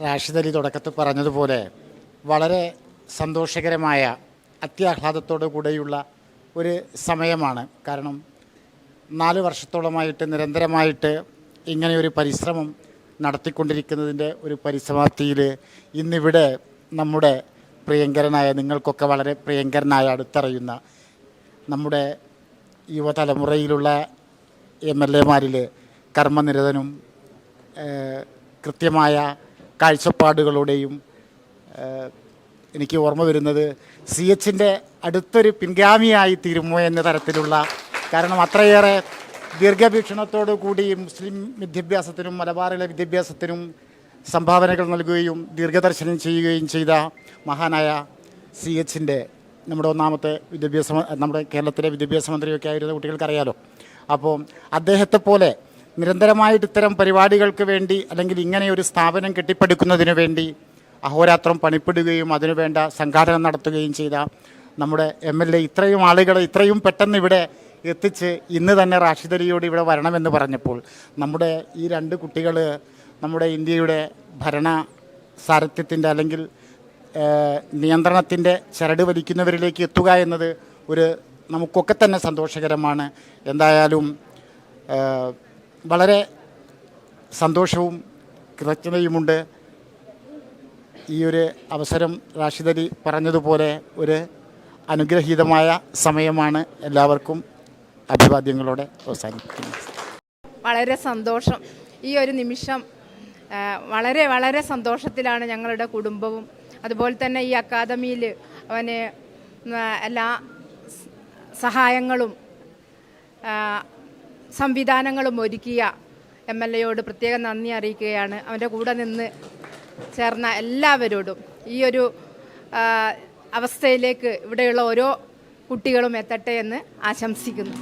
റാഷിദ് അലി തുടക്കത്തിൽ പറഞ്ഞതുപോലെ വളരെ സന്തോഷകരമായ അത്യാഹ്ലാദത്തോടു കൂടെയുള്ള ഒരു സമയമാണ്. കാരണം നാല് വർഷത്തോളമായിട്ട് നിരന്തരമായിട്ട് ഇങ്ങനെയൊരു പരിശ്രമം നടത്തിക്കൊണ്ടിരിക്കുന്നതിന്റെ ഒരു പരിസമാപ്തിയിൽ ഇന്നിവിടെ നമ്മുടെ പ്രിയങ്കരനായ നിങ്ങൾക്കൊക്കെ വളരെ പ്രിയങ്കരനായ അടുത്തറിയുന്ന നമ്മുടെ യുവതലമുറയിലുള്ള എം എൽ എമാരിൽ കർമ്മനിരതനും കൃത്യമായ കാഴ്ചപ്പാടുകളുടെയും എനിക്ക് ഓർമ്മ വരുന്നത് സി എച്ചിന്റെ അടുത്തൊരു പിൻഗാമിയായി തീരുമോ എന്ന തരത്തിലുള്ള കാരണം അത്രയേറെ ദീർഘവീക്ഷണത്തോടു കൂടി മുസ്ലിം വിദ്യാഭ്യാസത്തിനും മലബാറിലെ വിദ്യാഭ്യാസത്തിനും സംഭാവനകൾ നൽകുകയും ദീർഘദർശനം ചെയ്യുകയും ചെയ്ത മഹാനായ സി എച്ചിന്റെ നമ്മുടെ ഒന്നാമത്തെ വിദ്യാഭ്യാസ നമ്മുടെ കേരളത്തിലെ വിദ്യാഭ്യാസ മന്ത്രിയൊക്കെ ആയിരുന്ന കുട്ടികൾക്കറിയാലോ. അപ്പോൾ അദ്ദേഹത്തെ പോലെ നിരന്തരമായിട്ട് ഇത്തരം പരിപാടികൾക്ക് വേണ്ടി അല്ലെങ്കിൽ ഇങ്ങനെ ഒരു സ്ഥാപനം കെട്ടിപ്പടുക്കുന്നതിന് വേണ്ടി അഹോരാത്രം പണിപ്പെടുകയും അതിനുവേണ്ട സംഘാടനം നടത്തുകയും ചെയ്ത നമ്മുടെ എം എൽ എ ഇത്രയും ആളുകളെ ഇത്രയും പെട്ടെന്ന് ഇവിടെ എത്തിച്ച് ഇന്ന് തന്നെ റാഷിദലിയോട് ഇവിടെ വരണമെന്ന് പറഞ്ഞപ്പോൾ നമ്മുടെ ഈ രണ്ട് കുട്ടികൾ നമ്മുടെ ഇന്ത്യയുടെ ഭരണ സാരഥ്യത്തിന്റെ അല്ലെങ്കിൽ നിയന്ത്രണത്തിന്റെ ചരട് വലിക്കുന്നവരിലേക്ക് എത്തുക എന്നത് ഒരു നമുക്കൊക്കെ തന്നെ സന്തോഷകരമാണ്. എന്തായാലും വളരെ സന്തോഷവും കൃതജ്ഞതയുമുണ്ട്. ഈ ഒരു അവസരം റാഷിദ് അലി പറഞ്ഞതുപോലെ ഒരു അനുഗ്രഹീതമായ സമയമാണ് എല്ലാവർക്കും അഭിവാദ്യങ്ങളോടെ അവസാനിക്കുന്നത് വളരെ സന്തോഷം. ഈ ഒരു നിമിഷം വളരെ വളരെ സന്തോഷത്തിലാണ് ഞങ്ങളുടെ കുടുംബവും. അതുപോലെ തന്നെ ഈ അക്കാദമിയിൽ അവന് എല്ലാ സഹായങ്ങളും സംവിധാനങ്ങളും ഒരുക്കിയ എം എൽ എയോട് പ്രത്യേകം നന്ദി അറിയിക്കുകയാണ്. അവന്റെ കൂടെ നിന്ന് ചേർന്ന എല്ലാവരോടും ഈ ഒരു അവസ്ഥയിലേക്ക് ഇവിടെയുള്ള ഓരോ കുട്ടികളും എത്തട്ടെ എന്ന് ആശംസിക്കുന്നു.